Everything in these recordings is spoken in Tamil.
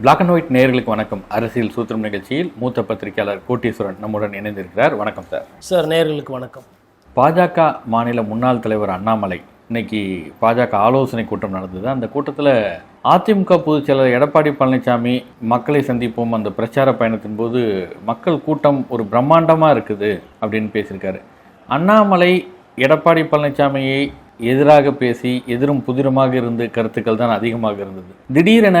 பிளாக் அண்ட் ஒயிட் நேயர்களுக்கு வணக்கம். அரசியல் சூத்திரம் நிகழ்ச்சியில் மூத்த பத்திரிகையாளர் கோட்டீஸ்வரன் நம்முடன் இணைந்திருக்கிறார். வணக்கம் சார். சார் நேயர்களுக்கு வணக்கம். பாஜக மாநில முன்னாள் தலைவர் அண்ணாமலை இன்னைக்கு பாஜக ஆலோசனை கூட்டம் நடந்தது. அந்த கூட்டத்தில் அதிமுக பொதுச் செயலர் எடப்பாடி பழனிசாமி மக்களை சந்திப்போம். அந்த பிரச்சார பயணத்தின் போது மக்கள் கூட்டம் ஒரு பிரம்மாண்டமாக இருக்குது அப்படின்னு பேசியிருக்காரு. அண்ணாமலை எடப்பாடி பழனிசாமியை எதிராக பேசி எதிரும் புதிருமாக இருந்து கருத்துக்கள் தான் அதிகமாக இருந்தது. திடீரென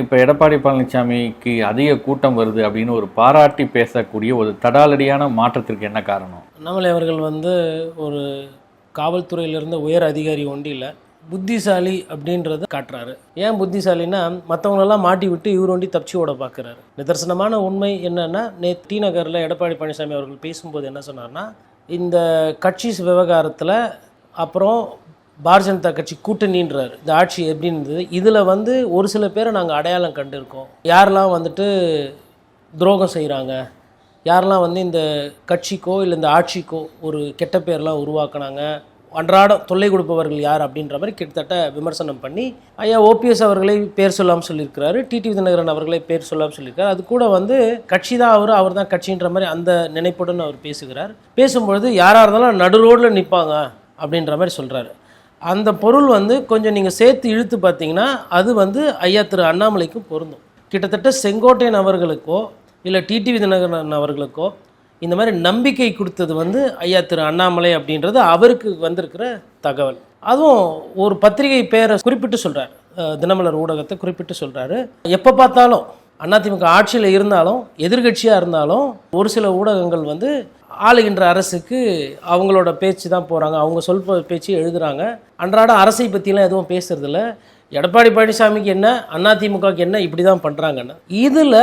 இப்போ எடப்பாடி பழனிசாமிக்கு அதிக கூட்டம் வருது அப்படின்னு ஒரு பாராட்டி பேசக்கூடிய ஒரு தடாலடியான மாற்றத்திற்கு என்ன காரணம்? அண்ணாமலை அவர்கள் வந்து ஒரு காவல்துறையிலிருந்து உயர் அதிகாரி ஒண்டியில் புத்திசாலி அப்படின்றத காட்டுறாரு. ஏன் புத்திசாலின்னா மற்றவங்களெல்லாம் மாட்டி விட்டு இவர் ஒண்டி தப்பிச்சு ஓட பார்க்குறாரு நிதர்சனமான உண்மை என்னன்னா நே டி நகரில் எடப்பாடி பழனிசாமி அவர்கள் பேசும்போது என்ன சொன்னார்னா இந்த கட்சி விவகாரத்தில் அப்புறம் பாரதிய ஜனதா கட்சி கூட்டணின்றார். இந்த ஆட்சி எப்படி இருந்தது? இதில் வந்து ஒரு சில பேரை நாங்கள் அடையாளம் கண்டிருக்கோம். யாரெல்லாம் வந்துட்டு துரோகம் செய்கிறாங்க யாரெல்லாம் வந்து இந்த கட்சிக்கோ இல்லை இந்த ஆட்சிக்கோ ஒரு கெட்ட பேர்லாம் உருவாக்குனாங்க? அன்றாடம் தொல்லை கொடுப்பவர்கள் யார் அப்படின்ற மாதிரி கிட்டத்தட்ட விமர்சனம் பண்ணி ஐயா ஓபிஎஸ் அவர்களை பேர் சொல்லாமல் சொல்லியிருக்கிறாரு. டிடி விதிநகரன் அவர்களை பேர் சொல்லாமல் சொல்லியிருக்காரு அது கூட வந்து கட்சி தான் அவர் அவர் தான் கட்சின்ற மாதிரி அந்த நினைப்புடன் அவர் பேசுகிறார். பேசும்பொழுது யாராக இருந்தாலும் நடு ரோடில் நிற்பாங்க அப்படின்ற மாதிரி சொல்கிறாரு அந்த பொருள் வந்து கொஞ்சம் நீங்கள் சேர்த்து இழுத்து பார்த்தீங்கன்னா அது வந்து ஐயா திரு அண்ணாமலைக்கும் பொருந்தும். கிட்டத்தட்ட செங்கோட்டையன் அவர்களுக்கோ இல்லை டிடிவி தினகரன் அவர்களுக்கோ இந்த மாதிரி நம்பிக்கை கொடுத்தது வந்து ஐயா திரு அண்ணாமலை அப்படின்றது அவருக்கு வந்திருக்கிற தகவல். அதுவும் ஒரு பத்திரிகை பேரை குறிப்பிட்டு சொல்கிறார் தினமலர் ஊடகத்தை குறிப்பிட்டு சொல்கிறாரு எப்போ பார்த்தாலும் அதிமுக ஆட்சியில் இருந்தாலும் எதிர்க்கட்சியாக இருந்தாலும் ஒரு சில ஊடகங்கள் வந்து ஆளுகின்ற அரசுக்கு அவங்களோட பேச்சு தான் போகிறாங்க அவங்க சொல் பேச்சு எழுதுகிறாங்க அன்றாட அரசை பற்றிலாம் எதுவும் பேசுறதில்ல. எடப்பாடி பழனிசாமிக்கு என்ன அதிமுகவுக்கு என்ன இப்படி தான் பண்ணுறாங்கன்னு இதில்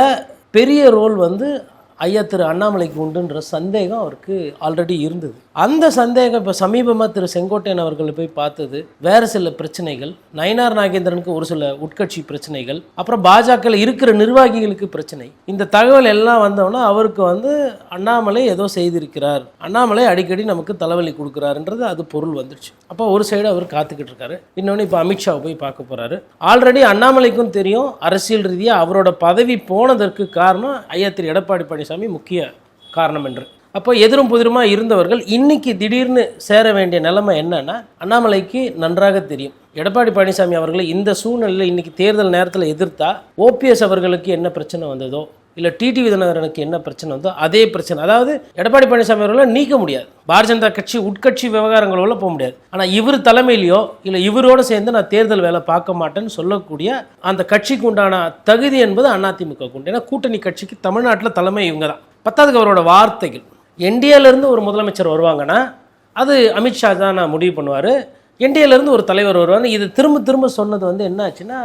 பெரிய ரோல் வந்து ஐயா திரு அண்ணாமலைக்கு உண்டுன்ற சந்தேகம் அவருக்கு ஆல்ரெடி இருந்தது. அந்த சந்தேகம் இப்போ சமீபமாக திரு செங்கோட்டையன் அவர்களை போய் பார்த்தது வேறு சில பிரச்சனைகள் நயனார் நாகேந்திரனுக்கு ஒரு சில உட்கட்சி பிரச்சனைகள் அப்புறம் பாஜகவில் இருக்கிற நிர்வாகிகளுக்கு பிரச்சனை. இந்த தகவல் எல்லாம் வந்தோன்னா அவருக்கு வந்து அண்ணாமலை ஏதோ செய்திருக்கிறார் அண்ணாமலை அடிக்கடி நமக்கு தலைவலி கொடுக்குறாருன்றது அது பொருள் வந்துடுச்சு. அப்போ ஒரு சைடு அவர் காத்துக்கிட்டு இருக்காரு. இன்னொன்று இப்போ அமித்ஷாவை போய் பார்க்க போகிறாரு ஆல்ரெடி அண்ணாமலைக்கும் தெரியும் அரசியல் ரீதியாக அவரோட பதவி போனதற்கு காரணம் ஐயா திரு எடப்பாடி பழனிசாமி முக்கிய காரணம் என்று. அப்போ எதிரும் புதிருமா இருந்தவர்கள் இன்னைக்கு திடீர்னு சேர வேண்டிய நிலைமை என்னன்னா அண்ணாமலைக்கு நன்றாக தெரியும். எடப்பாடி பழனிசாமி அவர்களை இந்த சூழ்நிலையில் இன்னைக்கு தேர்தல் நேரத்தில் எதிர்த்தா ஓபிஎஸ் அவர்களுக்கு என்ன பிரச்சனை வந்ததோ இல்லை டிடி விதநகரனுக்கு என்ன பிரச்சனை வந்தோ அதே பிரச்சனை. அதாவது எடப்பாடி பழனிசாமி அவர்களை நீக்க முடியாது. பாரதிய ஜனதா கட்சி உட்கட்சி விவகாரங்களோட போக முடியாது. ஆனால் இவர் தலைமையிலையோ இல்லை இவரோட சேர்ந்து நான் தேர்தல் வேலை பார்க்க மாட்டேன்னு சொல்லக்கூடிய அந்த கட்சிக்கு உண்டான தகுதி என்பது அதிமுக உண்டு. ஏன்னா கூட்டணி கட்சிக்கு தமிழ்நாட்டில் தலைமை இவங்க தான் பத்தாவதுக்கு அவரோட வார்த்தைகள். என்டிஏலேருந்து ஒரு முதலமைச்சர் வருவாங்கன்னா அது அமித்ஷா தான் நான் முடிவு பண்ணுவார். என்டிஏலேருந்து ஒரு தலைவர் வருவார் இது திரும்ப திரும்ப சொன்னது வந்து என்ன ஆச்சுன்னா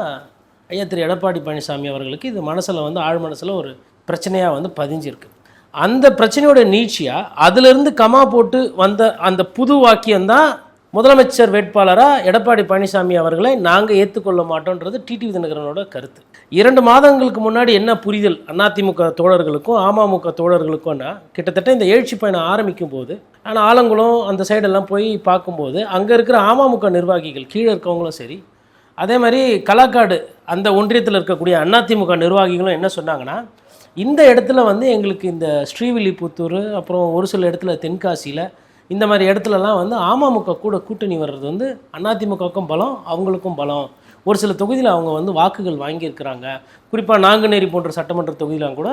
ஐயா திரு எடப்பாடி பழனிசாமி அவர்களுக்கு இது மனசில் வந்து ஆழ் மனசில் ஒரு பிரச்சனையாக வந்து பதிஞ்சிருக்கு. அந்த பிரச்சனையோட நீட்சியாக அதிலிருந்து கமா போட்டு வந்த அந்த புது வாக்கியம்தான் முதலமைச்சர் வேட்பாளராக எடப்பாடி பழனிசாமி அவர்களை நாங்கள் ஏற்றுக்கொள்ள மாட்டோன்றது டிடிவி தினகரனோட கருத்து. இரண்டு மாதங்களுக்கு முன்னாடி என்ன புரிதல் அதிமுக தோழர்களுக்கும் அமமுக தோழர்களுக்கும்னா கிட்டத்தட்ட இந்த எழுச்சி பயணம் ஆரம்பிக்கும் போது ஆனால் ஆலங்குளம் அந்த சைடெல்லாம் போய் பார்க்கும்போது அங்கே இருக்கிற அமமுக நிர்வாகிகள் கீழே இருக்கவங்களும் சரி அதே மாதிரி கலாக்காடு அந்த ஒன்றியத்தில் இருக்கக்கூடிய அதிமுக நிர்வாகிகளும் என்ன சொன்னாங்கன்னா இந்த இடத்துல வந்து எங்களுக்கு இந்த ஸ்ரீவில்லிபுத்தூர் அப்புறம் ஒரு சில இடத்துல தென்காசியில் இந்த மாதிரி இடத்துலலாம் வந்து அமமுக கூட கூட்டணி வர்றது வந்து அதிமுகவுக்கும் பலம் அவங்களுக்கும் பலம். ஒரு சில தொகுதியில் அவங்க வந்து வாக்குகள் வாங்கியிருக்கிறாங்க. குறிப்பாக நாங்குநேரி போன்ற சட்டமன்ற தொகுதியிலாம் கூட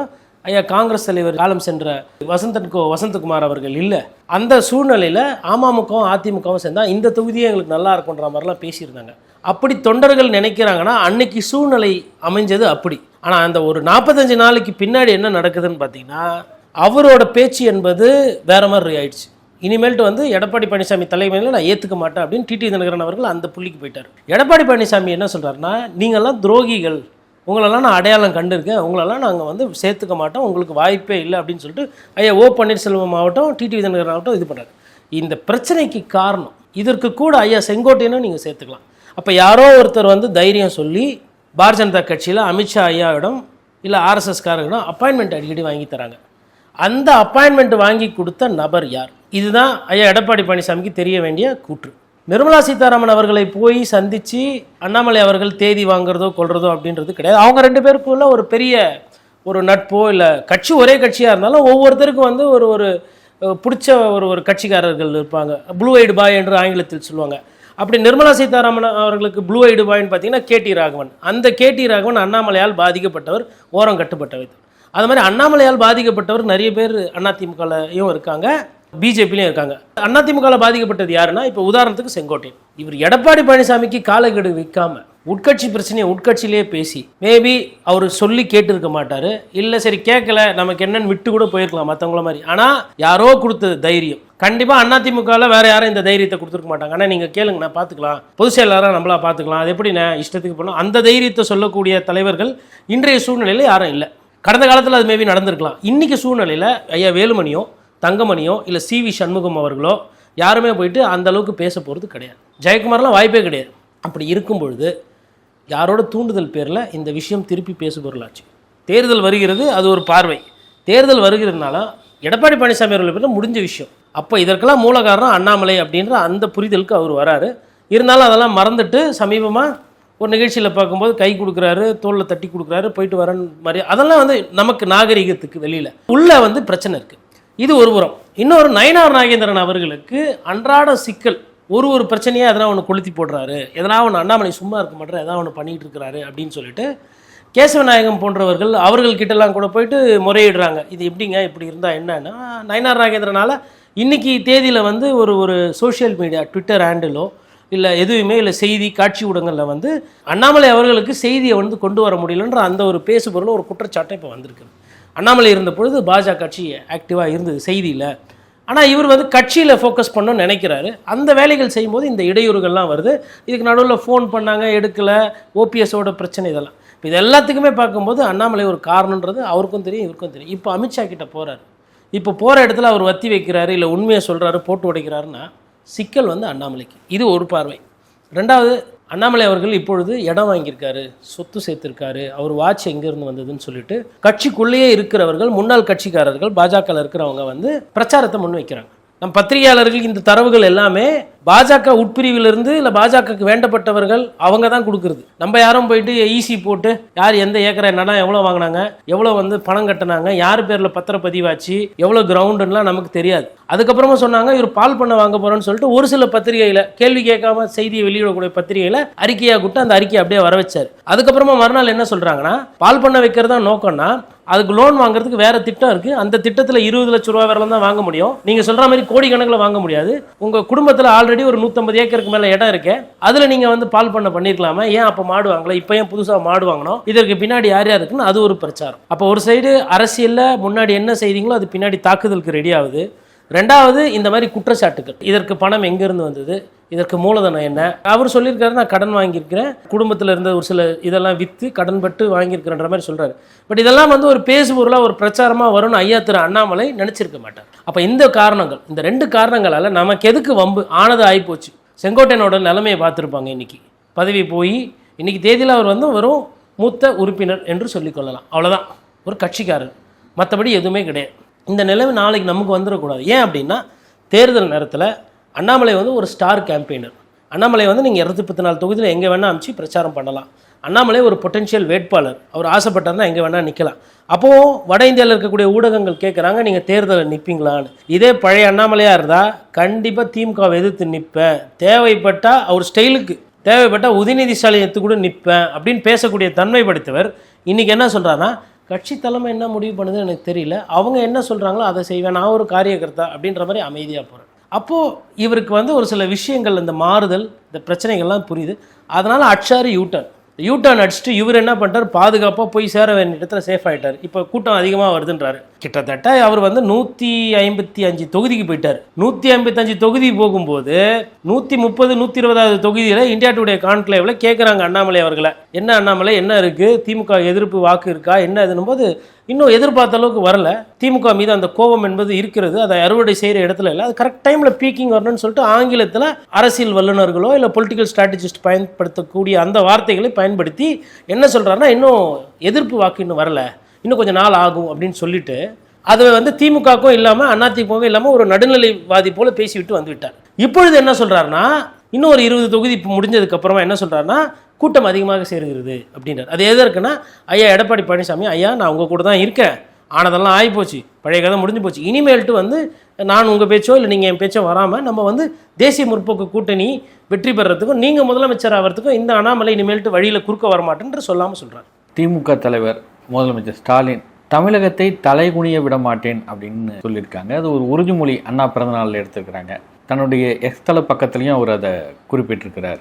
ஐயா காங்கிரஸ் தலைவர் காலம் சென்ற வசந்தன் கோ வசந்தகுமார் அவர்கள் இல்லை. அந்த சூழ்நிலையில் அமமுகவும் அதிமுகவும் சேர்ந்தா இந்த தொகுதியே எங்களுக்கு நல்லா இருக்குன்ற மாதிரிலாம் பேசியிருந்தாங்க. அப்படி தொண்டர்கள் நினைக்கிறாங்கன்னா அன்னைக்கு சூழ்நிலை அமைஞ்சது அப்படி. ஆனால் அந்த ஒரு நாற்பத்தஞ்சு நாளைக்கு பின்னாடி என்ன நடக்குதுன்னு பார்த்தீங்கன்னா அவரோட பேச்சு என்பது வேற மாதிரி ஆயிடுச்சு. இனிமேல்ட்டு வந்து எடப்பாடி பழனிசாமி தலைமையில் நான் ஏற்றுக்க மாட்டேன் அப்படின்னு டிடி தினகரன் அவர்கள் அந்த புள்ளிக்கு போயிட்டார். எடப்பாடி பழனிசாமி என்ன சொல்கிறாருன்னா நீங்கள்லாம் துரோகிகள். உங்களெல்லாம் நான் அடையாளம் கண்டிருக்கேன். உங்களெல்லாம் நாங்கள் வந்து சேர்த்துக்க மாட்டோம். உங்களுக்கு வாய்ப்பே இல்லை அப்படின்னு சொல்லிட்டு ஐயா ஓ பன்னீர்செல்வம் ஆகட்டும் டிடி விதநகர் ஆகட்டும் இது பண்ணுறாரு இந்த பிரச்சனைக்கு காரணம் இதற்கு கூட ஐயா செங்கோட்டையனும் நீங்கள் சேர்த்துக்கலாம். அப்போ யாரோ ஒருத்தர் வந்து தைரியம் சொல்லி பாரதிய ஜனதா கட்சியில் அமித்ஷா ஐயாவிடம் இல்லை ஆர்எஸ்எஸ்காரர்களிடம் அப்பாயின்மெண்ட் அடிக்கடி வாங்கி தராங்க. அந்த அப்பாயின்மெண்ட் வாங்கி கொடுத்த நபர் யார்? இதுதான் ஐயா எடப்பாடி பழனிசாமிக்கு தெரிய வேண்டிய கூற்று. நிர்மலா சீதாராமன் அவர்களை போய் சந்தித்து அண்ணாமலை அவர்கள் தேதி வாங்குறதோ கொள்றதோ அப்படின்றது கிடையாது. அவங்க ரெண்டு பேருக்குள்ள ஒரு பெரிய ஒரு நட்போ இல்லை கட்சி ஒரே கட்சியாக இருந்தாலும் ஒவ்வொருத்தருக்கும் வந்து ஒரு ஒரு பிடிச்ச ஒரு ஒரு கட்சிக்காரர்கள் இருப்பாங்க. ப்ளூ ஐடு பாய் என்று ஆங்கிலத்தில் சொல்லுவாங்க. அப்படி நிர்மலா சீதாராமன் அவர்களுக்கு ப்ளூ ஐடு பாய்னு பார்த்தீங்கன்னா கேடி ராகவன். அந்த கேடி ராகவன் அண்ணாமலையால் பாதிக்கப்பட்டவர் ஓரம் கட்டுப்பட்டவர். அது மாதிரி அண்ணாமலையால் பாதிக்கப்பட்டவர் நிறைய பேர் அதிமுகலையும் இருக்காங்க. பிஜேபிலையும் இருக்காங்க. அதிமுகவில் பாதிக்கப்பட்டது யாருன்னா இப்போ உதாரணத்துக்கு செங்கோட்டையன். இவர் எடப்பாடி பழனிசாமிக்கு காலக்கெடு விற்காம உட்கட்சி பிரச்சனையை உட்கட்சியிலேயே பேசி மேபி அவர் சொல்லி கேட்டிருக்க மாட்டார். இல்லை சரி கேட்கல நமக்கு என்னன்னு விட்டு கூட போயிருக்கலாம் மற்றவங்கள மாதிரி. ஆனால் யாரோ கொடுத்தது தைரியம். கண்டிப்பாக அதிமுகவில் வேறு யாரும் இந்த தைரியத்தை கொடுத்துருக்க மாட்டாங்க. ஆனால் நீங்கள் கேளுங்க நான் பார்த்துக்கலாம் பொதுச் செயலாளராக நம்மளா பார்த்துக்கலாம் அது எப்படி நான் இஷ்டத்துக்கு பண்ணணும் அந்த தைரியத்தை சொல்லக்கூடிய தலைவர்கள் இன்றைய சூழ்நிலையில் யாரும் இல்லை. கடந்த காலத்தில் அது மேபி நடந்திருக்கலாம். இன்றைக்கி சூழ்நிலையில் ஐயா வேலுமணியோ தங்கமணியோ இல்லை சி வி சண்முகம் அவர்களோ யாருமே போயிட்டு அந்த அளவுக்கு பேச போகிறது கிடையாது. ஜெயக்குமார்லாம் வாய்ப்பே கிடையாது. அப்படி இருக்கும் பொழுது யாரோட தூண்டுதல் பேரில் இந்த விஷயம் திருப்பி பேசு பொருளாச்சு தேர்தல் வருகிறது அது ஒரு பார்வை. தேர்தல் வருகிறதுனால எடப்பாடி பழனிசாமி அவர்கள் பேரில் முடிஞ்ச விஷயம். அப்போ இதற்கெல்லாம் மூல காரணம் அண்ணாமலை அப்படின்ற அந்த புரிதலுக்கு அவர் வராரு. இருந்தாலும் அதெல்லாம் மறந்துட்டு சமீபமாக ஒரு நிகழ்ச்சியில் பார்க்கும்போது கை கொடுக்குறாரு தோளில் தட்டி கொடுக்குறாரு போயிட்டு வரேன்னு மாதிரி. அதெல்லாம் வந்து நமக்கு நாகரிகத்துக்கு வெளியில். உள்ளே வந்து பிரச்சனை இருக்குது இது ஒரு புறம். இன்னொரு நயனார் நாகேந்திரன் அவர்களுக்கு அன்றாட சிக்கல் ஒரு ஒரு பிரச்சனையாக எதனா ஒன்று கொளுத்தி போடுறாரு. எதனா ஒன்று அண்ணாமலை சும்மா இருக்க மாட்டார் எதனா ஒன்று பண்ணிகிட்டு இருக்கிறாரு அப்படின்னு சொல்லிட்டு கேசவநாயகம் போன்றவர்கள் அவர்கள்கிட்டலாம் கூட போயிட்டு முறையிடுறாங்க. இது எப்படிங்க? இப்படி இருந்தால் என்னன்னா நயனார் நாகேந்திரனால் இன்றைக்கி தேதியில் வந்து ஒரு ஒரு சோஷியல் மீடியா ட்விட்டர் ஹேண்டிலோ இல்லை எதுவுமே இல்லை செய்தி காட்சி ஊடகங்களில் வந்து அண்ணாமலை அவர்களுக்கு செய்தியை வந்து கொண்டு வர முடியலன்ற அந்த ஒரு பேசுபொருள் ஒரு குற்றச்சாட்டை இப்போ வந்திருக்கு. அண்ணாமலை இருந்த பொழுது பாஜக கட்சி ஆக்டிவாக இருந்தது செய்தியில். ஆனால் இவர் வந்து கட்சியில் ஃபோக்கஸ் பண்ணணும்னு நினைக்கிறாரு. அந்த வேலைகள் செய்யும்போது இந்த இடையூறுகள்லாம் வருது. இதுக்கு நடுவில் ஃபோன் பண்ணாங்க எடுக்கலை ஓபிஎஸோட பிரச்சனை இதெல்லாம். இப்போ இது எல்லாத்துக்குமே பார்க்கும்போது அண்ணாமலை ஒரு காரணன்றது அவருக்கும் தெரியும் இவருக்கும் தெரியும். இப்போ அமித்ஷா கிட்ட போகிறாரு இப்போ போகிற இடத்துல அவர் வத்தி வைக்கிறாரு இல்லை உண்மையை சொல்கிறாரு போட்டு உடைக்கிறாருன்னா சிக்கல் வந்து அண்ணாமலைக்கு. இது ஒரு பார்வை. ரெண்டாவது அண்ணாமலை அவர்கள் இப்பொழுது இடம் வாங்கியிருக்காரு சொத்து சேர்த்திருக்காரு அவர் வாட்ச் எங்கேருந்து வந்ததுன்னு சொல்லிட்டு கட்சிக்குள்ளேயே இருக்கிறவர்கள் முன்னாள் கட்சிக்காரர்கள் பாஜகவில் இருக்கிறவங்க வந்து பிரச்சாரத்தை முன் வைக்கிறாங்க நம் பத்திரிகையாளர்கள் இந்த தரவுகள் எல்லாமே பாஜக உட்பிரிவிலிருந்து இல்லை பாஜகவுக்கு வேண்டப்பட்டவர்கள் அவங்க தான் கொடுக்குறது. நம்ம யாரும் போயிட்டு ஈசி போட்டு யார் எந்த ஏக்கரை நடம் எவ்வளோ வாங்கினாங்க எவ்வளோ வந்து பணம் கட்டினாங்க யார் பேரில் பத்திரப்பதிவாச்சு எவ்வளோ கிரவுண்டுலாம் நமக்கு தெரியாது. அதுக்கப்புறமா சொன்னாங்க இவர் பால் பண்ண வாங்க போகிறோன்னு சொல்லிட்டு ஒரு சில பத்திரிகையில் கேள்வி கேட்காம செய்தியை வெளியிடக்கூடிய பத்திரிகையில் அறிக்கையாக கூட்டு அந்த அறிக்கையை அப்படியே வர வச்சார் அதுக்கப்புறமா மறுநாள் என்ன சொல்கிறாங்கன்னா பால் பண்ண வைக்கிறதா நோக்கம்னா அதுக்கு லோன் வாங்குறதுக்கு வேற திட்டம் இருக்கு. அந்த திட்டத்தில் இருபது லட்ச ரூபா வரலாம் தான் வாங்க முடியும். நீங்க சொல்ற மாதிரி கோடி கணக்கில் வாங்க முடியாது. உங்க குடும்பத்தில் ஆல்ரெடி ஒரு 150 ஏக்கருக்கு மேல இடம் இருக்கு. அதுல நீங்க வந்து பால் பண்ண பண்ணிருக்கலாமா? ஏன் அப்போ மாடு வாங்கல? இப்போ ஏன் புதுசாக மாடு வாங்கணும் இதற்கு பின்னாடி யார் யார் இருக்குன்னு அது ஒரு பிரச்சாரம். அப்போ ஒரு சைடு அரசியலில் முன்னாடி என்ன செய்தீங்களோ அது பின்னாடி தாக்குதலுக்கு ரெடி ஆகுது. ரெண்டாவது இந்த மாதிரி குற்றச்சாட்டுகள். இதற்கு பணம் எங்கேருந்து வந்தது? இதற்கு மூலதனம் என்ன? அவர் சொல்லியிருக்காரு நான் கடன் வாங்கியிருக்கிறேன். குடும்பத்தில் இருந்த ஒரு சில இதெல்லாம் விற்று கடன் பட்டு வாங்கியிருக்கிறேன்ற மாதிரி சொல்கிறாரு பட் இதெல்லாம் வந்து ஒரு பேசுபொருளாக ஒரு பிரச்சாரமாக வரும்னு ஐயா திரு அண்ணாமலை நினச்சிருக்க மாட்டார். அப்போ இந்த காரணங்கள் இந்த ரெண்டு காரணங்களால் நமக்கு எதுக்கு வம்பு? ஆனது ஆகிப்போச்சு செங்கோட்டையனோட நிலைமையை பார்த்துருப்பாங்க இன்றைக்கி பதவி போய் இன்றைக்கி தேதியில் அவர் வந்து வெறும் மூத்த உறுப்பினர் என்று சொல்லிக்கொள்ளலாம் அவ்வளோதான் ஒரு கட்சிக்காரர். மற்றபடி எதுவுமே கிடையாது. இந்த நிலைமை நாளைக்கு நமக்கு வந்துடக்கூடாது. ஏன் அப்படின்னா தேர்தல் நேரத்தில் அண்ணாமலை வந்து ஒரு ஸ்டார் கேம்பெயினர் அண்ணாமலை வந்து நீங்கள் இரநூத்தி பத்து நாலு தொகுதியில் எங்கே வேணால் அனுப்பிச்சு பிரச்சாரம் பண்ணலாம். அண்ணாமலை ஒரு பொட்டென்ஷியல் வேட்பாளர். அவர் ஆசைப்பட்டார்னா எங்கே வேணால் நிற்கலாம் அப்போது வட இந்தியாவில் இருக்கக்கூடிய ஊடகங்கள் கேட்குறாங்க நீங்கள் தேர்தலில் நிற்பீங்களான்னு இதே பழைய அண்ணாமலையாக இருந்தால் கண்டிப்பாக திமுகவை எதிர்த்து நிற்பேன் தேவைப்பட்டால் அவர் ஸ்டைலுக்கு தேவைப்பட்டால் உதயநிதி ஸ்டாலின் எடுத்து கூட நிற்பேன் அப்படின்னு பேசக்கூடிய தன்மை படைத்தவர் இன்றைக்கி என்ன சொல்கிறாருன்னா கட்சி தலைமை என்ன முடிவு பண்ணுதுன்னு எனக்கு தெரியல. அவங்க என்ன சொல்கிறாங்களோ அதை செய்வேன். நான் ஒரு காரியகர்த்தா அப்படின்ற மாதிரி அமைதியாக போகிறேன் அப்போது இவருக்கு வந்து ஒரு சில விஷயங்கள் இந்த மாறுதல் இந்த பிரச்சனைகள்லாம் புரியுது. அதனால் அட்சாரி யூட்டன் யூட்டர்ன் அடிச்சுட்டு இவர் என்ன பண்ணிட்டார்? பாதுகாப்பாக போய் சேர வேண்டிய இடத்துல சேஃப் ஆகிட்டார் இப்போ கூட்டம் அதிகமாக வருதுன்றாரு. கிட்டத்தட்ட அவர் வந்து நூற்றி ஐம்பத்தி அஞ்சு தொகுதிக்கு போயிட்டார். நூற்றி ஐம்பத்தஞ்சு தொகுதி போகும்போது நூற்றி முப்பது நூற்றி இருபதாவது தொகுதியில் இந்தியா டுடே கான்க்ளேவில் கேட்குறாங்க அண்ணாமலை அவர்களை. என்ன அண்ணாமலை என்ன இருக்குது திமுக எதிர்ப்பு வாக்கு இருக்கா? என்ன இதுன்னும் போது இன்னும் எதிர்பார்த்த அளவுக்கு வரல. திமுக மீது அந்த கோபம் என்பது இருக்கிறது. அதை அறுவடை செய்கிற இடத்துல இல்லை. அது கரெக்ட் டைமில் பீக்கிங் வரணும்னு சொல்லிட்டு ஆங்கிலத்தில் அரசியல் வல்லுநர்களோ இல்லை பொலிட்டிக்கல் ஸ்ட்ராட்டஜிஸ்ட் பயன்படுத்தக்கூடிய அந்த வார்த்தைகளை பயன்படுத்தி என்ன சொல்கிறாருன்னா இன்னும் எதிர்ப்பு வாக்கு இன்னும் வரல. இன்னும் கொஞ்சம் நாள் ஆகும் அப்படின்னு சொல்லிட்டு அதை வந்து திமுகவுக்கும் இல்லாமல் அதிமுகவும் இல்லாமல் ஒரு நடுநிலைவாதி போல பேசிவிட்டு வந்துவிட்டார் இப்பொழுது என்ன சொல்கிறாருன்னா இன்னும் ஒரு இருபது தொகுதி இப்போ முடிஞ்சதுக்கு அப்புறமா என்ன சொல்கிறாருன்னா கூட்டம் அதிகமாக சேருகிறது அப்படின்றார். அது எதற்குன்னா ஐயா எடப்பாடி பழனிசாமி ஐயா நான் உங்கள் கூட தான் இருக்கேன். ஆனதெல்லாம் ஆகிப்போச்சு பழைய கதை முடிஞ்சு போச்சு. இனிமேல்ட்டு வந்து நான் உங்கள் பேச்சோ இல்லை நீங்கள் என் பேச்சோ வராமல் நம்ம வந்து தேசிய முற்போக்கு கூட்டணி வெற்றி பெறத்துக்கும் நீங்கள் முதலமைச்சர் ஆகிறதுக்கும் இந்த அண்ணாமலை இனிமேல்ட்டு வழியில் குறுக்க வரமாட்டேன்னு சொல்லாமல் சொல்கிறார் திமுக தலைவர் முதலமைச்சர் ஸ்டாலின் தமிழகத்தை தலைகுனிய விட மாட்டேன் அப்படின்னு சொல்லியிருக்காங்க. அது ஒரு உறுதிமொழி அண்ணா பிறந்தநாளில் எடுத்திருக்கிறாங்க. தன்னுடைய எக்ஸ்தல பக்கத்துலேயும் அவர் அதை குறிப்பிட்டிருக்கிறார்.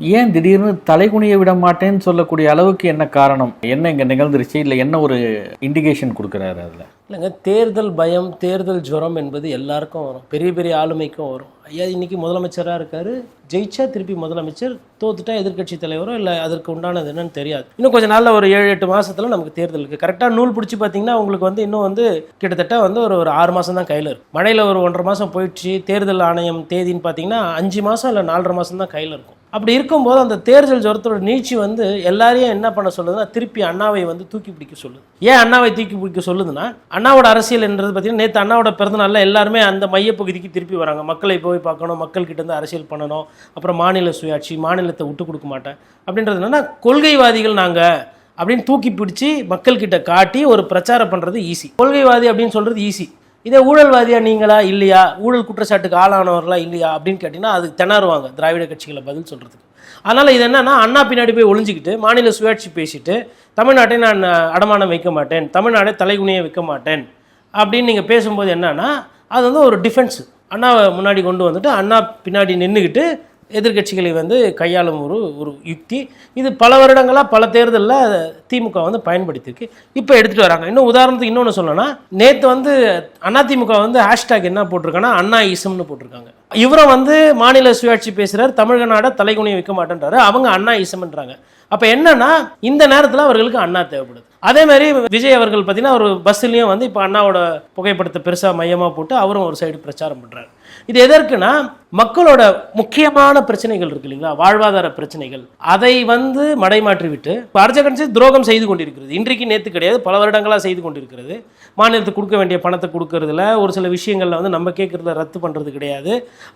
ஏன் திடீர்னு தலைகுனிய விட மாட்டேன்னு சொல்லக்கூடிய அளவுக்கு என்ன காரணம்? என்ன இங்கே நிகழ்ந்துருச்சு? இல்லை என்ன ஒரு இண்டிகேஷன் கொடுக்குறாரு அதில்? இல்லைங்க தேர்தல் பயம் தேர்தல் ஜுரம் என்பது எல்லாருக்கும் வரும். பெரிய பெரிய ஆளுமைக்கும் வரும். ஐயா இன்னைக்கு முதலமைச்சராக இருக்காரு. ஜெயிச்சா திருப்பி முதலமைச்சர். தோத்துட்டா எதிர்க்கட்சி தலைவரோ இல்லை அதற்கு உண்டானது என்னன்னு தெரியாது. இன்னும் கொஞ்சம் நாளில் ஒரு ஏழு எட்டு மாதத்தில் நமக்கு தேர்தல் இருக்குது கரெக்டாக நூல் பிடிச்சி பார்த்தீங்கன்னா உங்களுக்கு வந்து இன்னும் வந்து கிட்டத்தட்ட வந்து ஒரு ஒரு ஆறு மாதம் தான் கையில் இருக்கும். மழையில் ஒரு ஒன்றரை மாதம் போயிடுச்சு. தேர்தல் ஆணையம் தேதின்னு பார்த்தீங்கன்னா அஞ்சு மாதம் இல்லை நாலரை மாதம் தான் கையில் இருக்கும். அப்படி இருக்கும்போது அந்த தேர்தல் ஜுரத்தோட நீட்சி வந்து எல்லாரையும் என்ன பண்ண சொல்லுதுன்னா திருப்பி அண்ணாவை வந்து தூக்கி பிடிக்க சொல்லுது. ஏன் அண்ணாவை தூக்கி பிடிக்க சொல்லுதுன்னா அண்ணாவோட அரசியல் என்றது பார்த்தீங்கன்னா நேற்று அண்ணாவோட பிறந்தநாள்ல எல்லாருமே அந்த மையப்பகுதிக்கு திருப்பி வராங்க. மக்களை போய் பார்க்கணும் மக்கள்கிட்ட இருந்து அரசியல் பண்ணணும் அப்புறம் மாநில சுயாட்சி மாநிலத்தை விட்டு கொடுக்க மாட்டேன். அப்படின்றது என்னன்னா கொள்கைவாதிகள் நாங்கள் அப்படின்னு தூக்கி பிடிச்சி மக்கள்கிட்ட காட்டி ஒரு பிரச்சாரம் பண்ணுறது ஈஸி கொள்கைவாதி அப்படின்னு சொல்கிறது ஈஸி இதே ஊழல்வாதியா நீங்களா? இல்லையா? ஊழல் குற்றச்சாட்டுக்கு ஆளானவர்களா? இல்லையா? அப்படின்னு கேட்டிங்கன்னா அதுக்கு திணறுவாங்க திராவிட கட்சிகளை பதில் சொல்கிறதுக்கு அதனால் இது என்னன்னா அண்ணா பின்னாடி போய் ஒளிஞ்சிக்கிட்டு மாநில சுயாட்சி பேசிட்டு தமிழ்நாட்டை நான் அடமானம் வைக்க மாட்டேன் தமிழ்நாடை தலைகுனியை வைக்க மாட்டேன் அப்படின்னு நீங்கள் பேசும்போது என்னன்னா அது வந்து ஒரு டிஃபென்ஸ் அண்ணாவை முன்னாடி கொண்டு வந்துட்டு அண்ணா பின்னாடி நின்றுக்கிட்டு எதிர்க்கட்சிகளை வந்து கையாளும் ஒரு ஒரு யுக்தி. இது பல வருடங்களாக பல தேர்தலில் திமுக வந்து பயன்படுத்தியிருக்கு. இப்போ எடுத்துகிட்டு வராங்க. இன்னும் உதாரணத்துக்கு இன்னொன்று சொல்லணும்னா நேற்று வந்து அதிமுக வந்து ஹேஷ்டாக் என்ன போட்டிருக்காங்கன்னா அண்ணா இசம்னு போட்டிருக்காங்க. இவரும் வந்து மாநில சுயாட்சி பேசுகிறார் தமிழக நாட தலைகுனியை வைக்க மாட்டேன்றாரு அவங்க அண்ணா இசம்ன்றாங்க அப்போ என்னன்னா இந்த நேரத்தில் அவர்களுக்கு அண்ணா தேவைப்படுது. அதே மாதிரி விஜய் அவர்கள் பார்த்தீங்கன்னா ஒரு பஸ்ஸுலேயும் வந்து இப்போ அண்ணாவோட புகைப்படத்தை பெருசாக மையமாக போட்டு அவரும் ஒரு சைடு பிரச்சாரம் பண்ணுறாரு இது எதற்குனா மக்களோட முக்கியமான பிரச்சனைகள் இருக்கு இல்லைங்களா? வாழ்வாதார பிரச்சனைகள். அதை வந்து மடைமாற்றி விட்டு பாரதிய கட்சி துரோகம் செய்து கொண்டிருக்கிறது. இன்றைக்கு நேற்று கிடையாது பல வருடங்களாக செய்து கொண்டிருக்கிறது. மாநிலத்துக்கு கொடுக்க வேண்டிய பணத்தை கொடுக்கறதுல ஒரு சில விஷயங்களில் வந்து நம்ம கேட்குறத ரத்து பண்ணுறது கிடையாது.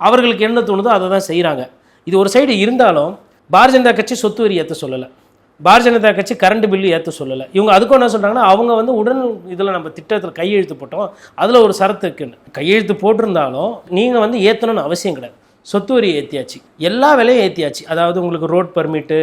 அவர்களுக்கு என்ன தோணுதோ அதை தான் செய்கிறாங்க இது ஒரு சைடு இருந்தாலும் பாரதிய ஜனதா கட்சி சொத்து வரியத்தை சொல்லலை. பாரதிய ஜனதா கட்சி கரண்ட் பில்லு ஏற்ற சொல்லலை. இவங்க அதுக்கும் என்ன சொல்கிறாங்கன்னா அவங்க வந்து உடன் இதில் நம்ம திட்டத்தில் கையெழுத்து போட்டோம். அதில் ஒரு சரத்து இருக்குன்னு கையெழுத்து போட்டிருந்தாலும் நீங்கள் வந்து ஏற்றணும்னு அவசியம் கிடையாது. சொத்து வரி ஏற்றியாச்சு எல்லா விலையும் ஏற்றியாச்சு அதாவது உங்களுக்கு ரோட் பர்மிட்டு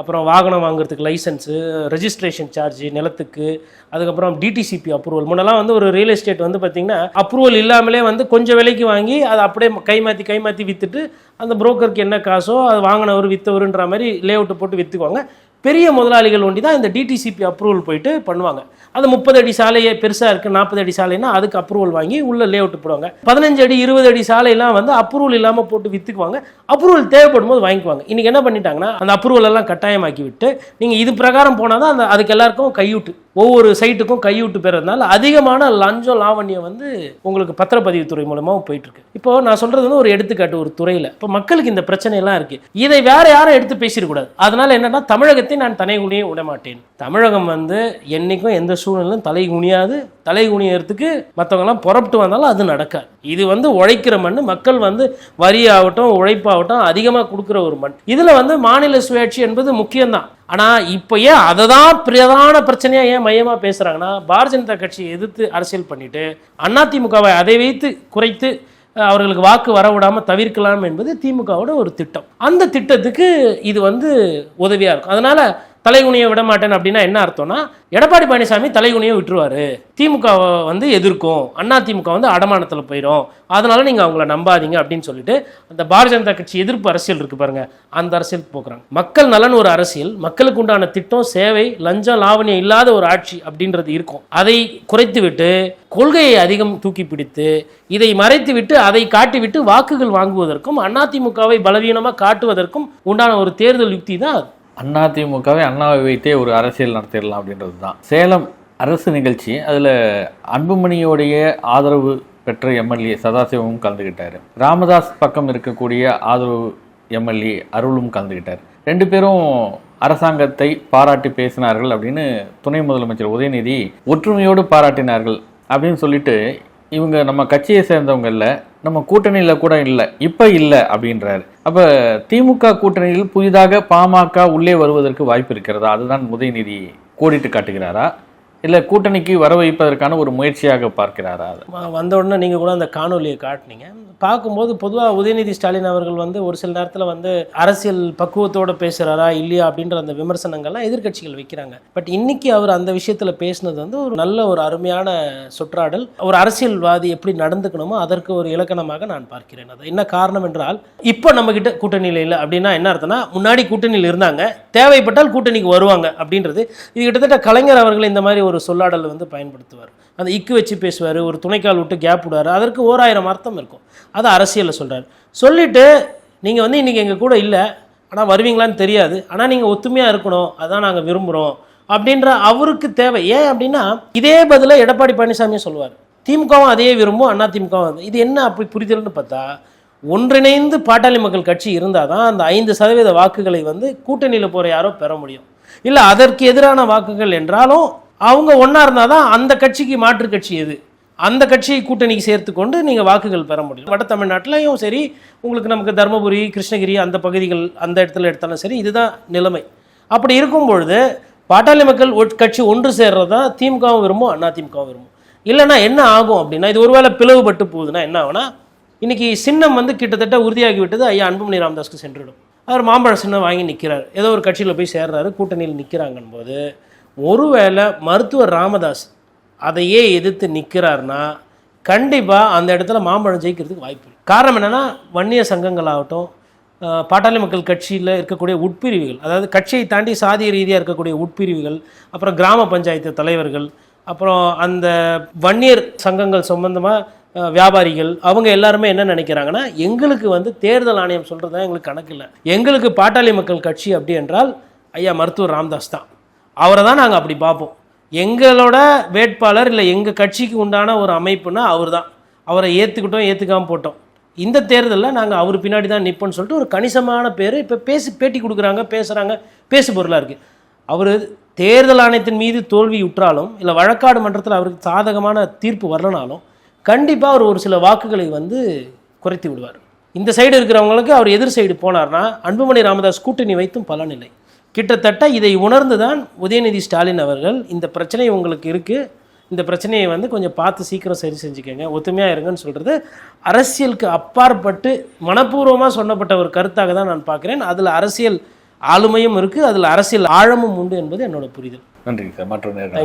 அப்புறம் வாகனம் வாங்குறதுக்கு லைசன்ஸு ரெஜிஸ்ட்ரேஷன் சார்ஜ் நிலத்துக்கு அதுக்கப்புறம் டிடிசிபி அப்ரூவல் முன்னெல்லாம் வந்து ஒரு ரியல் எஸ்டேட் வந்து பார்த்தீங்கன்னா அப்ரூவல் இல்லாமலே வந்து கொஞ்சம் விலைக்கு வாங்கி அதை அப்படியே கை மாற்றி கை மாற்றி விற்றுட்டு அந்த புரோக்கருக்கு என்ன காசோ அது வாங்கினவர் விற்றவருன்ற மாதிரி லே அவுட்டு போட்டு விற்றுக்குவாங்க பெரிய முதலாளிகள் ஒண்டி தான் இந்த டிடிசிபி அப்ரூவல் போயிட்டு பண்ணுவாங்க. அது முப்பது அடி சாலையே பெருசாக இருக்குது நாற்பது அடி சாலைன்னா அதுக்கு அப்ரூவல் வாங்கி உள்ளே லே அவுட் போடுவாங்க. பதினஞ்சு அடி இருபது அடி சாலையெல்லாம் வந்து அப்ரூவல் இல்லாமல் போட்டு விற்றுக்குவாங்க அப்ரூவல் தேவைப்படும் போது வாங்கிக்குவாங்க. இன்றைக்கி என்ன பண்ணிட்டாங்கன்னா அந்த அப்ரூவல் எல்லாம் கட்டாயமாக்கி விட்டு நீங்கள் இது பிரகாரம் போனால் தான் அந்த அதுக்கு எல்லாருக்கும் கையூட்டு. ஒவ்வொரு சைட்டுக்கும் கையூட்டு பெறதுனால அதிகமான லஞ்சம் லாவண்யம் வந்து உங்களுக்கு பத்திரப்பதிவுத்துறை மூலமாக போயிட்டுருக்கு. இப்போ நான் சொல்கிறது வந்து ஒரு எடுத்துக்காட்டு ஒரு துறையில். இப்போ மக்களுக்கு இந்த பிரச்சனையெல்லாம் இருக்குது இதை வேற யாரும் எடுத்து பேசிடக்கூடாது. அதனால என்னன்னா தமிழகத்தை நான் தலை விட மாட்டேன் தமிழகம் வந்து என்னைக்கும் எந்த சூழ்நிலையும் தலை குனியாது தலை குனியறதுக்கு மற்றவங்கலாம் புறப்பட்டு வந்தாலும் அது நடக்காது. இது வந்து உழைக்கிற மண் மக்கள் வந்து வரி ஆகட்டும் உழைப்பாகட்டும் அதிகமாக கொடுக்குற ஒரு மண். இதில் வந்து மாநில சுயாட்சி என்பது முக்கியம்தான். ஆனால் இப்போ ஏன் அதை தான் பிரதான பிரச்சனையாக ஏன் மையமாக பேசுகிறாங்கன்னா பாரதிய ஜனதா கட்சியை எதிர்த்து அரசியல் பண்ணிட்டு அதிமுகவை அதை வைத்து குறைத்து அவர்களுக்கு வாக்கு வர விடாமல் தவிர்க்கலாம் என்பது திமுகவோட ஒரு திட்டம். அந்த திட்டத்துக்கு இது வந்து உதவியாக இருக்கும். அதனால் தலைகுனியை விட மாட்டேன் அப்படின்னா என்ன அர்த்தம்னா எடப்பாடி பழனிசாமி தலைகுனியை விட்டுருவாரு. திமுக வந்து எதிர்க்கும். அண்ணா திமுக வந்து அடமானத்தில் போயிடும் அதனால நீங்கள் அவங்கள நம்பாதீங்க அப்படின்னு சொல்லிட்டு அந்த பாரதிய ஜனதா கட்சி எதிர்ப்பு அரசியல் இருக்கு பாருங்க. அந்த அரசியல் போக்குறாங்க. மக்கள் நலன் ஒரு அரசியல். மக்களுக்கு உண்டான திட்டம் சேவை லஞ்சம் லாவணியம் இல்லாத ஒரு ஆட்சி அப்படின்றது இருக்கும். அதை குறைத்து விட்டு கொள்கையை அதிகம் தூக்கி பிடித்து இதை மறைத்து விட்டு அதை காட்டிவிட்டு வாக்குகள் வாங்குவதற்கும் அதிமுகவை பலவீனமாக காட்டுவதற்கும் உண்டான ஒரு தேர்தல் யுக்தி தான் அது. அதிமுகவை அண்ணாவை வைத்தே ஒரு அரசியல் நடத்திடலாம் அப்படின்றது தான். சேலம் அரசு நிகழ்ச்சி அதில் அன்புமணியோடைய ஆதரவு பெற்ற எம்எல்ஏ சதாசிவமும் கலந்துக்கிட்டார் ராமதாஸ் பக்கம் இருக்கக்கூடிய ஆதரவு எம்எல்ஏ அருளும் கலந்துக்கிட்டார் ரெண்டு பேரும் அரசாங்கத்தை பாராட்டி பேசினார்கள் அப்படின்னு துணை முதலமைச்சர் உதயநிதி ஒற்றுமையோடு பாராட்டினார்கள் அப்படின்னு சொல்லிட்டு இவங்க நம்ம கட்சியை சேர்ந்தவங்களில் நம்ம கூட்டணியில் கூட இல்லை இப்போ இல்லை அப்படின்றாரு. அப்போ திமுக கூட்டணியில் புதிதாக பாமக உள்ளே வருவதற்கு வாய்ப்பு இருக்கிறதா? அதுதான் உதயநிதி கோடிட்டு காட்டுகிறாரா? இல்லை கூட்டணிக்கு வர வைப்பதற்கான ஒரு முயற்சியாக பார்க்கிறாரா அது? வந்த உடனே நீங்கள் கூட அந்த காணொலியை காட்டினீங்க. பார்க்கும்போது பொதுவாக உதயநிதி ஸ்டாலின் அவர்கள் வந்து ஒரு சில நேரத்தில் வந்து அரசியல் பக்குவத்தோட பேசுகிறாரா இல்லையா அப்படின்ற அந்த விமர்சனங்கள்லாம் எதிர்க்கட்சிகள் வைக்கிறாங்க. பட் இன்னைக்கு அவர் அந்த விஷயத்தில் பேசினது வந்து ஒரு நல்ல ஒரு அருமையான சொற்றாடல். ஒரு அரசியல்வாதி எப்படி நடந்துக்கணுமோ அதற்கு ஒரு இலக்கணமாக நான் பார்க்கிறேன். அது என்ன காரணம் என்றால் இப்போ நம்ம கிட்ட கூட்டணியில் இல்லை அப்படின்னா என்ன அர்த்தம்னா முன்னாடி கூட்டணியில் இருந்தாங்க தேவைப்பட்டால் கூட்டணிக்கு வருவாங்க அப்படின்றது. இது கிட்டத்தட்ட கலைஞர் அவர்கள் இந்த மாதிரி ஒரு சொல்லாடல் வந்து பயன்படுத்துவார். அந்த இக்கு வச்சு பேசுவார் ஒரு துணைக்கால் விட்டு கேப் விடுவார் அதற்கு ஓராயிரம் அர்த்தம் இருக்கும். அது அரசியலில் சொல்கிறார் சொல்லிட்டு நீங்கள் வந்து இன்றைக்கி எங்கள் கூட இல்லை ஆனால் வருவீங்களான்னு தெரியாது ஆனால் நீங்கள் ஒத்துமையாக இருக்கணும் அதான் நாங்கள் விரும்புகிறோம் அப்படின்ற அவருக்கு தேவை. ஏன் அப்படின்னா இதே பதிலை எடப்பாடி பழனிசாமியும் சொல்லுவார். திமுகவும் அதையே விரும்பும் அண்ணா திமுகவும் இது என்ன அப்படி புரிதல்னு பார்த்தா ஒன்றிணைந்து பாட்டாளி மக்கள் கட்சி இருந்தால் தான் அந்த ஐந்து சதவீத வாக்குகளை வந்து கூட்டணியில் போகிற யாரோ பெற முடியும். இல்லை அதற்கு எதிரான வாக்குகள் என்றாலும் அவங்க ஒன்றா இருந்தால் தான் அந்த கட்சிக்கு மாற்று கட்சி எது? அந்த கட்சியை கூட்டணிக்கு சேர்த்து கொண்டு நீங்கள் வாக்குகள் பெற முடியும். வட தமிழ்நாட்டிலையும் சரி உங்களுக்கு நமக்கு தருமபுரி கிருஷ்ணகிரி அந்த பகுதிகள் அந்த இடத்துல எடுத்தாலும் சரி இதுதான் நிலைமை. அப்படி இருக்கும் பொழுது பாட்டாளி மக்கள் ஒட்- கட்சி ஒன்று சேர்றது தான் திமுகவும் விரும்பும் அண்ணா விரும்பும். இல்லைன்னா என்ன ஆகும் அப்படின்னா இது ஒருவேளை பிளவுபட்டு போகுதுன்னா என்ன ஆகுனா இன்றைக்கி சின்னம் வந்து கிட்டத்தட்ட உறுதியாகி விட்டது ஐயா அன்புமணி ராமதாஸ்க்கு சென்றுவிடும். அவர் மாம்பழ சின்னம் வாங்கி நிற்கிறார் ஏதோ ஒரு கட்சியில் போய் சேர்றாரு கூட்டணியில் நிற்கிறாங்கன்னு போது ஒருவேளை மருத்துவர் ராமதாஸ் அதையே எதிர்த்து நிற்கிறாருன்னா கண்டிப்பாக அந்த இடத்துல மாம்பழம் ஜெயிக்கிறதுக்கு வாய்ப்பு காரணம் என்னென்னா வன்னிய சங்கங்கள் ஆகட்டும் பாட்டாளி மக்கள் கட்சியில் இருக்கக்கூடிய உட்பிரிவுகள் அதாவது கட்சியை தாண்டி சாதிய ரீதியாக இருக்கக்கூடிய உட்பிரிவுகள் அப்புறம் கிராம பஞ்சாயத்து தலைவர்கள் அப்புறம் அந்த வன்னியர் சங்கங்கள் சம்பந்தமாக வியாபாரிகள் அவங்க எல்லாருமே என்ன நினைக்கிறாங்கன்னா எங்களுக்கு வந்து தேர்தல் ஆணையம் சொல்கிறது தான் எங்களுக்கு கணக்கு இல்லை. எங்களுக்கு பாட்டாளி மக்கள் கட்சி அப்படி என்றால் ஐயா மருத்துவர் ராமதாஸ் தான். அவரை தான் நாங்கள் அப்படி பார்ப்போம். எங்களோட வேட்பாளர் இல்லை எங்கள் கட்சிக்கு உண்டான ஒரு அமைப்புனா அவர் தான். அவரை ஏற்றுக்கிட்டோம் ஏற்றுக்காமல் போட்டோம். இந்த தேர்தலில் நாங்கள் அவர் பின்னாடி தான் நிற்போம்னு சொல்லிட்டு ஒரு கணிசமான பேர் இப்போ பேசி பேட்டி கொடுக்குறாங்க பேசுகிறாங்க பேசு பொருளாக இருக்குது அவர் தேர்தல் ஆணையத்தின் மீது தோல்வி உற்றாலும் இல்லை வழக்காடு மன்றத்தில் அவருக்கு சாதகமான தீர்ப்பு வரலனாலும் கண்டிப்பாக அவர் ஒரு சில வாக்குகளை வந்து குறைத்து விடுவார். இந்த சைடு இருக்கிறவங்களுக்கு அவர் எதிர் சைடு போனார்னா அன்புமணி ராமதாஸ் கூட்டணி வைத்தும் பலனில்லை கிட்டத்தட்ட இதை உணர்ந்து தான் உதயநிதி ஸ்டாலின் அவர்கள் இந்த பிரச்சனை உங்களுக்கு இருக்குது இந்த பிரச்சனையை வந்து கொஞ்சம் பார்த்து சீக்கிரம் சரி செஞ்சுக்கோங்க. ஒத்துமையாக இருங்கன்னு சொல்கிறது அரசியலுக்கு அப்பாற்பட்டு மனப்பூர்வமாக சொன்னப்பட்ட ஒரு கருத்தாக தான் நான் பார்க்குறேன். அதில் அரசியல் ஆளுமையும் இருக்குது அதில் அரசியல் ஆழமும் உண்டு என்பது என்னோட புரிதல். நன்றிங்க சார். மற்றொரு நேரம்